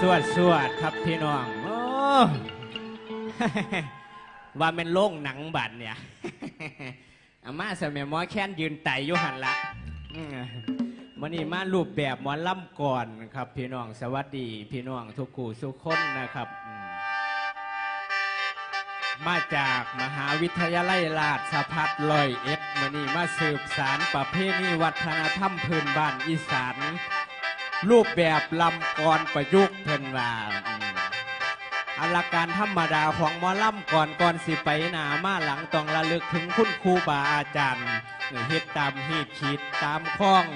สวดสวดครับพี่น้องโอ้ว่าเป็นโล่งหนังบัดเนี่ยอามาสมัยหมอแค้นยืนไต่ยู่หันละมวันนี้มารูปแบบหมอล่ำก่อนครับ พี่น้องสวัสดี พี่น้องทุกคู่ทุกคนนะครับ มาจากมหาวิทยาลัยราชภัฏลอยเอ็ดวันนี้มาสืบสารประเพณีวัฒนธรรมพื้นบ้านอีสาน รูปแบบลำกรประยุกต์เพิ่นว่าอืมอลัการธรรมดาของมอลำก่อนก่อนสิไปหนามาหลังต้องระลึกถึงคุณครูบาอาจารย์เฮ็ดตามฮีดขีดตามข้อง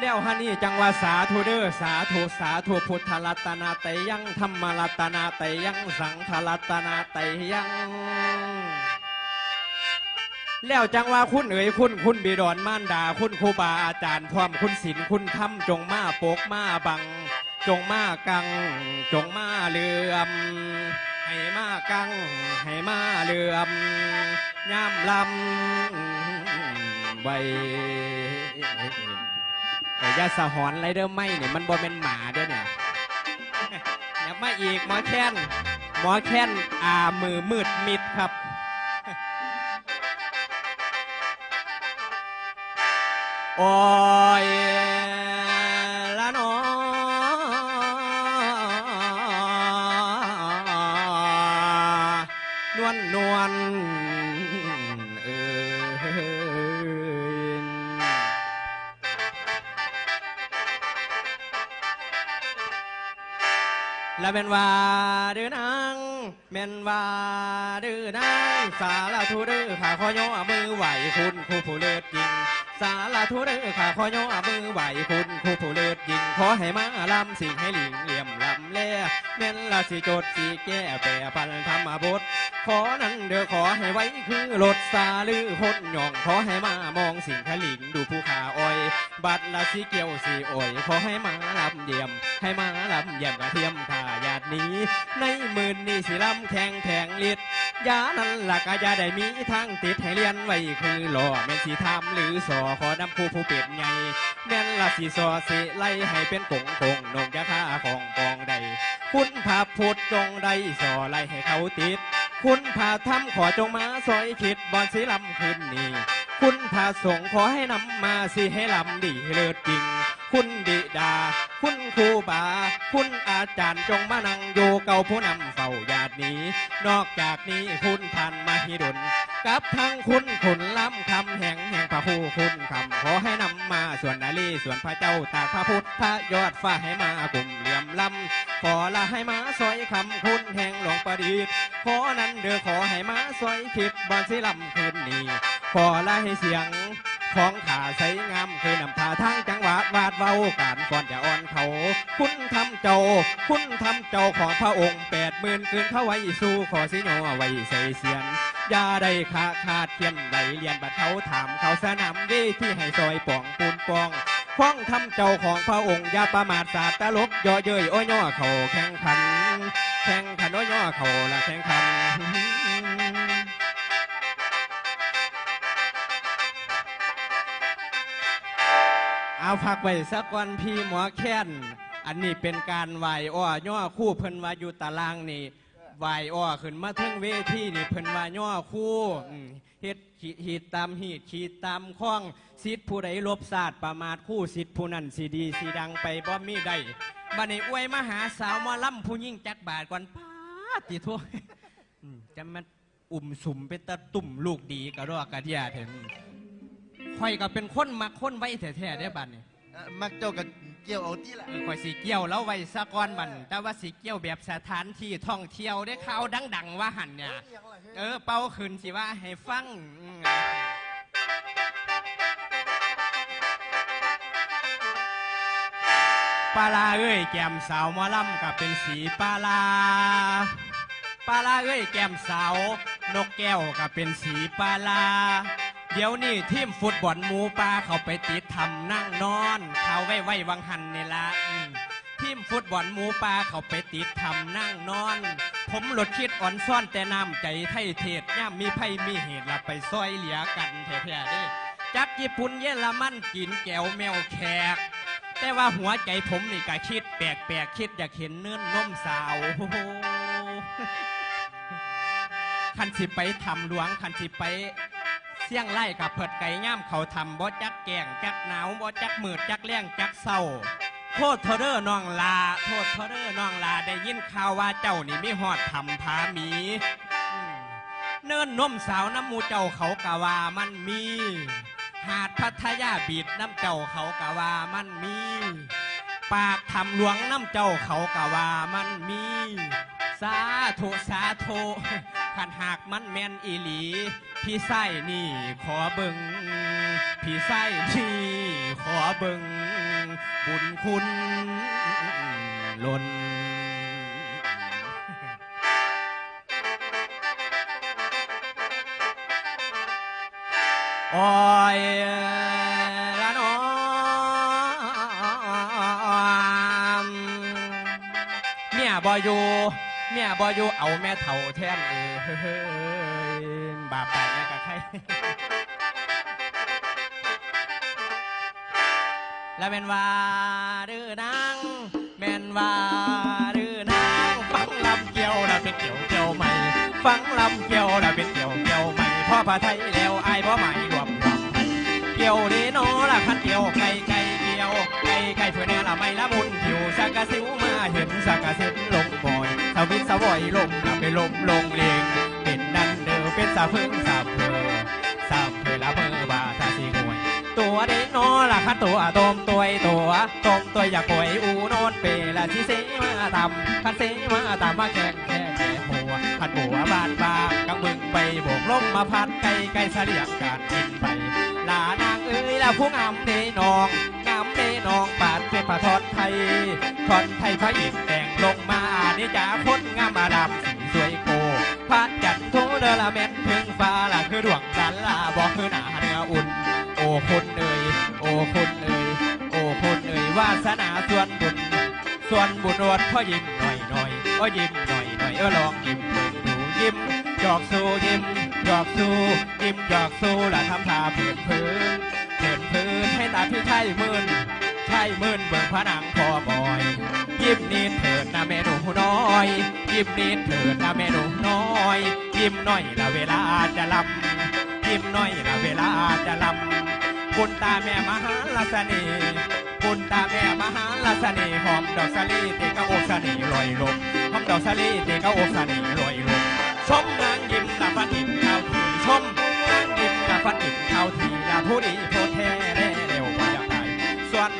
แล้วฮะนี่จังว่าสาธุเด้อสาธุสาธุพุทธรัตนาไตยังธรรมรัตนาไตยังสังฆรัตนาไตยัง แล้วจังว่าคุณเอ๋ยคุณคุณบิดอนม่านดา คุณครูบาอาจารย์พร้อมคุณศิลคุณธรรมจงมาโปกมาบัง จงมากัง จงมาเลื่อม ให้มากัง ให้มาเลื่อมย่ำลำไว้แต่ยาสะหอนไรเด้อไม่เนี่ยมันบ่เป็นหมาด้อเนี่ยอยามาอีกหมอแค้นหมอแค้นอามือมืดมิดครับ โอ้ยละนอนวลนวลเอยและเป็นว่าเดือนา งเป็นว่าดือนางสาลาทุเดือขาขอย่อมือไหวคุณครูผู้เลิศจริง สาลาทุเดือขาขอย่อมือไหวคุณครูผู้เลิศจริง ขอให้มาลำสิ่งให้หลิงเหลี่ยมลำเล่เม่นละสิจดสีแก้แปรพันธรรมบทขอนั้นเด้อขอให้ไว้คือรถซาลือคนหย่อง ขอให้มามองสิ่งขลิงดูผู้ขาอ้อย บัดละสีเกี่ยวสีอ่อย ขอให้มาลำเยี่ยม ให้มาลำเยี่ยมกระเทียมขาญา นี้ ในมื่นนี่สิลำแข่งแทงลิดยานั้นหละกยาได้มีทางติดให้เรียนไว้คือหล่อแม่นสีทำหรือสอขอนำผู้ผู้เป็ดใหญ่แม่นละสีสอสิไล่ให้เป็นกงกงนงยาค่าของกองใดคุณพาพุทธจงได้สอไล่ให้เขาติด คุณพาทำขอจงมาซอยคิดบอนสีลำคืนนี้ คุณพาส่งขอให้นำมาสิให้ลำดีเลิศจริง คุณดิดา คุณครูบา คุณอาจารย์จงมานั่งอยู่เก่าผู้นำเฝ้าญาตินี้ นอกจากนี้คุณท่านมาฮิดลกับทั้งคุณขุนล้ำคำแห่งแห่งพระผู้คุณคำขอให้นำมาส่วนนาลีส่วนพระเจ้าตากพระพุทธพระยอดฟ้าให้มากลุ่มเหลี่ยมลำขอละให้มาซอยคำคุณแห่งหลวงประดิษฐ์ขอนั้นเด้อขอให้มาซอยคิดบอนสิลำคืนนี้ขอละให้เสียง ของขาใสงามคือนำพาทางจังหวัดวาดเว้าการก่อนจะอ่อนเขา คุณทำเจ้า คุณทำเจ้าของพระองค์แปดหมื่นคืนเขาไว้สู้ขอสิโนไว้ใส่เสียนอยาได้ขาขาดเทียมใดเรียนบัดเขาถามเขาสนามเวที่ให้ซอยป่องปูนปองข้องทำเจ้าของพระองค์อย่าประมาทศาสตร์ตลกย่อเย้ยโอ้ยย่อเขาแข่งขัน แข่งขันโอ้ย่อเขาละแข่งขัน เอาพักไว้สักวันพี่หมอแค้นอันนี้เป็นการไหวอ้อย่อคู่เพิ่นว่าอยู่ตารางนี่ไหวอ้อขึ้นมาถึงเวทีนี่เพิ่นว่าย่อคู่เฮ็ดขีดหีดตามหีดขีดตามข้องสิทธิ์ผู้ใดลบศาสตร์ประมาทคู่สิทธิ์ผู้นั้นสีดีสีดังไปบ่มีได้บัดนี้อวยมหาสาวมอลำผู้ยิ่งจักบาทก่อนป้าติทั่วจะมันอุ่มสุ่มเป็นตะตุ่มลูกดีกระรอกกระเดียเถอะ ข่อยก็เป็นคนมักคนไว้แท้ๆได้อบัดนี้เอ่อมักเจ้ากับเกี่ยวเอาที่ละเออข่อยสีเกี่ยวแล้วไว้สะก้อนบันแต่ว่าสีเกี่ยวแบบสถานที่ท่องเที่ยวได้ข่าวดัง ๆ ว่าหันเนี่ยเออเป่าขืนสิว่าให้ฟังอืมปลาลาเอ้ยแก้มสาวหมอลำกับเป็นสีปลาลา ปลาลาเอ้ยแก้มสาวนกแก้วกับเป็นสีปลาลา เดี๋ยวนี้ทีมฟุตบอลหมูปลาเขาไปติดทำนั่งนอน เขาไว้ไว้วังหันนี่ละอืมทีมฟุตบอลหมูปลาเขาไปติดทำนั่งนอน ผมหลดคิดอ่อนซ่อนแต่น้ำใจไทยเทศย่ามมีไพ่มีเหตุละไปซอยเหลียกันแท้ๆเด้จักญี่ปุ่นเยอรมันกินแก้วแมวแขก แต่ว่าหัวใจผมนี่ก็คิดแปลกๆคิดอยากเห็นเนื้อนนมสาวโอ้โหคันสิไปทำหลวงคันสิไป สียงไล่กับเผิดไก่ย่ามเขาทำบ่จักแกงจักหนาวบ่จักมืดจักแรงจักเศร้าโทษเทอเดอร์น้องลา โทษเทอเดอร์น้องลาได้ยินข่าวว่าเจ้านี่มีหอดทำผามีอืมเนินนมสาวน้ำมูเจ้าเขากะว่ามันมี หาดพัทยาบีดน้ำเจ้าเขากะว่ามันมี ปากทำหลวงน้ำเจ้าเขากะว่ามันมี สาธุสาธุ ขันหากมันแมนอีหลี พี่ไส้นี่ขอเบิงพี่ไส้นี่ขอเบิงบุญคุณล้นโอ้ยละน้องเมียบอยู่ เมียบอยู่เอาแม่เฒ่าแทนเออเฮ้ยบาปไปแม่กับใครแล้วเป็นว่าดื้อนางแม่นว่าดื้อนางฟังลำเกี่ยวนะเป็นเกี่ยวเกี่ยวใหม่ฟังลำเกี่ยวนะเป็นเกี่ยวเกี่ยวใหม่พ่อพระไทยแล้วอายพ่อใหม่รวมรวมเกี่ยวดีโนละคันเกี่ยวไก่ไก่เกี่ยวไก่ไก่เพื่อแน่ละไม่ละมุนผิวสักกะสิวมาเห็นสักกะสินลงบ่อ ยสวิตสวอยลมนะไปลมลงเลงเป็นนั่นเด้อเป็นสาพึ่งสาเพอสาเพอละเพอบาทาสิงวย ตัวเด็กน้อละคะตัวตมตัวตัวตมตัวอยากป่วยอูโนนเปละที่เสมาทำคันเสมาตามมาแข่งแค่แก่หัวคันหัวบานบางกังมึงไปโบกลมมาพัดไก่ไก่เสลียงการกินไปลานางเอ้ยละผู้งามเนนองงามเนนองปาดเป็นผาทอดไทยทอนไทยพระอินทร์แลงมานี่จ๋าพ้นงามมาดำสีสวยโกพัดจันทร์โทเดละแม่นถึงฟ้าละคือดวงจันละบอกคือหนาเนื้ออุ่น โอ้คุณเอ่ยโอ้คุณเอ่ยโอ้คุณเอ่ยวาสนาส่วนบุญส่วนบุญอดพ่อยิ้มหน่อยหน่อยก็ยิ้มหน่อยหน่อยเออลองยิ้มดูยิ้มหยอกสู้ยิ้มหยอกสู้ยิ้มหยอกสู้ละทำท่าเพื่อนพื้นเพื่อนพื้นให้ตาพี่ใช่มื่น ใช่มื่นเบิ่งพระนางพอบอย ยิ้มนิดเถิดนะแม่หนูน้อย ยิ้มนิดเถิดนะแม่หนูน้อย ยิ้มหน่อยละเวลาจะลำยิ้มหน่อยละเวลาจะลำคุณตาแม่มหาลาสนีคุณตาแม่มหาลาสนีหอมดอกสะลีเตกะโอสนีลอยลมหอมดอกสะลีเตกะโอสนีลอยลมชมนางยิ้มละฟันอิ่มข้าวทีชมนางยิ้มละฟันอิ่มข้าวทีละผู้ดีโพแท้แน่เร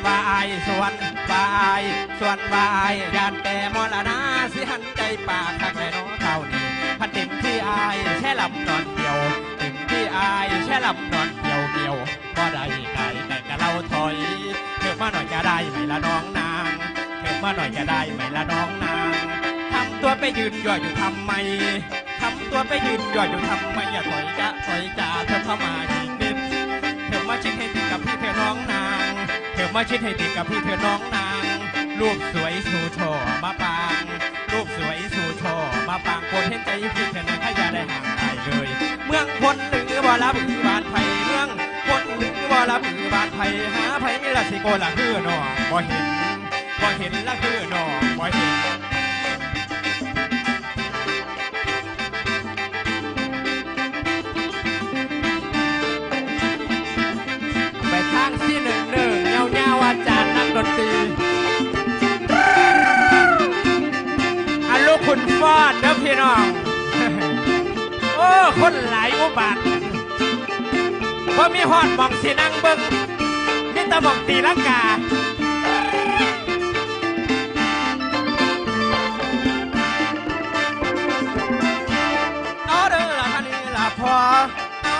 วายส่วนวายส่วนวายยานแต่มรณาสิหันใจปากทักแม่น้องเท่านี้พันติมที่อายแช่ลำนอนเดียวติมที่อายแช่ลำนอนเกี่ยวเกี่ยวก็ได้ไก่แต่กะเราถอยเถิดมาหน่อยจะได้ไหมละน้องนางเถิดมาหน่อยจะได้ไหมละน้องนางทำตัวไปยืนย่ออยู่ทำไมทำตัวไปยืนย่ออยู่ทำไมอย่าถอยจะถอยจะเธอเข้ามาอีกนิดเธอมาชิดให้ติดกับพี่เธอน้องนาง เธอมาชิดให้ติดกับพี่เธอน้องนาง รูปสวยสู่ชอมาปาง รูปสวยสู่ชอมาปางคนเห็นใจพี่เธอนั้นให้อย่าได้ห่างไกลเลย เมืองคนหรือว่าละบือบานไผ่เมืองคนหรือว่าละบือบานไผ่หาไผ่ละสิโกละคือหนอบ่เห็นบ่เห็นละคือหนอบ่เห็น พี่น้อง โอ้ คนหลายอุบัติพอมีหอดมองสีนั่งเบิงมีตะมองตีลังกาเอาเด้อละท่านนี่ละพอ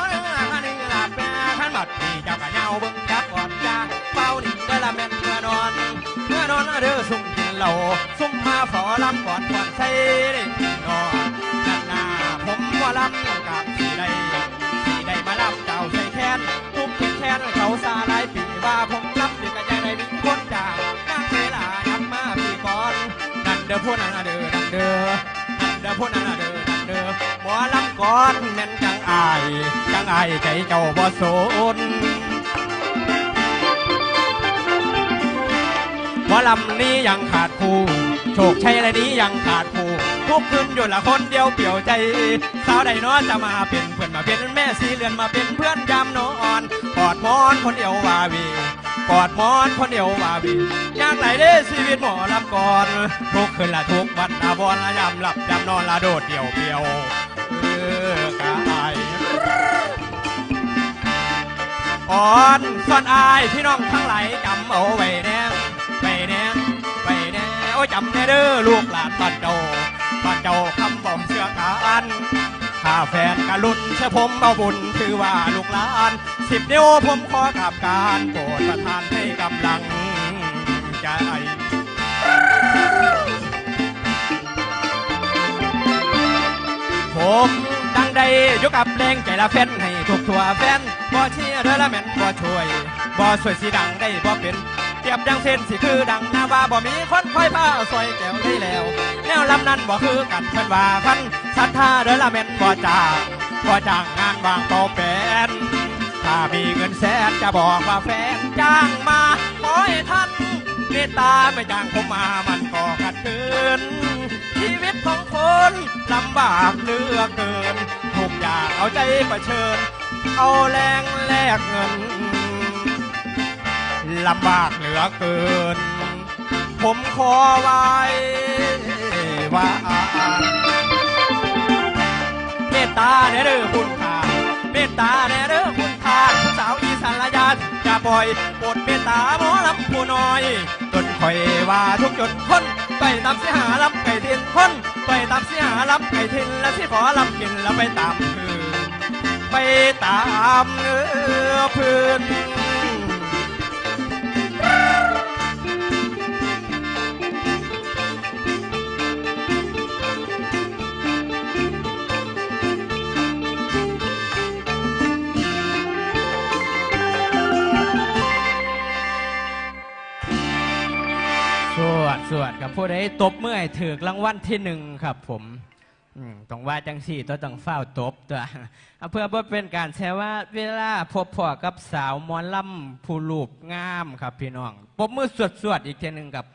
เด้อละท่านนี่ละแม่ท่านบัดนี่เจ้ากะเงาเบิ่งจับก่อนจ้าเฝ้านี่ได้ละแม่นเมื่อนอนเมื่อนอนเอาเด้อซุ่ม เหล้าซุ่มมาฝอลำก่อนก่อนใส่ได้นอนนั่นนาผมว่าลำกับสีใดสีใดมาลำเจ้าใส่แค้นทุกแขนแค้นเขาซาลายปีว่าผมลำดีกระจายใจได้มีคนจางนั่งเวลายับมาปีก่อนนั่นเด้อพวกนั้นเด้อนั่นเด้อนั่นเด้อพวกนั้นเด้อนั่นเด้อหมอลำก่อนแม่นจังอายจังอายใจเจ้าบ่สน หมอลำนี้ยังขาดผู้โชคชัยและนี้ยังขาดผู้ทุกคืนอยู่ละคนเดียวเปี่ยวใจสาวใดน้อจะมาเป็นเพื่อนมาเป็นแม่สีเรือนมาเป็นเพื่อนยามนอนกอดมอนคนเดียววาวีกอดมอนคนเดียววาวีอยากไหลเด้ชีวิตหมอลำก่อนทุกคืนละทุกวันตาบอลละยามหลับยามนอนละโดดเดี่ยวเปี่ยวเออกายอ่อนส่วนอายพี่น้องทั้งหลายจำเอาไว้แน่ แน่ไว้แน่โอ้จำแน่เด้อลูกหลานบ้านเจ้าบ้านเจ้าคำบอกเชื่อกันถ้าแฟนกะลุนเชื่อผมเอาบุญถือว่าลูกหลานสิบนิ้วผมขอกับการโปรดประทานให้กำลังใจผมดังใดยกกับเพลงใจละแฟนให้ทุกทั่วแฟนบ่เชียร์เธอละแม่นบ่ช่วยบ่ช่วยสิดังได้บ่เป็น ยบดังเส้นสิคือดังนาว่าบ่มีคนคอยพาซอยแก้วได้แล้ว แนวลำนั้นบ่คือกันเพิ่นว่าพันศรัทธาเด้อละแม่นบ่จ้างบ่จ้างงานวางเป่าแปนถ้ามีเงินแสนจะบอกว่าแฟนจ้างมาขอให้ท่านเมตตาไม่จ้างผมมามันก็ขัดขืนชีวิตของคนลำบากเลือกเกินทุกอย่างเอาใจประเชิญ เอาแรงแลกเงิน ลำบากเหลือเกิน ผมขอไว้ว่าเมตตาแน่เด้อคุณค่าเมตตาแน่เด้อคุณค่าผู้สาวอีสานละยาจะปล่อยโปรดเมตตาหมอลำผู้น้อย จนคอยว่าทุกจนคนไปตามเสียหาลำไก่ทินคนไปตามเสียหาลำไก่ทินและสิขอลำกินแล้วไปตามคือไปตามเนื้อพื้น สวดสวดครับผู้ใดตบเมื่อยถือรางวัลที่หนึ่งครับผม ต้องว่าจังสี่ตัวต้องเฝ้าตบตัวเอเพื่อบ่เป็นการแชร์ว่าเวลาพบพ่อกับสาวมอลำผู้ลูปงามครับพี่น้องปมมือสวดๆอีกทีหนึ่งกับ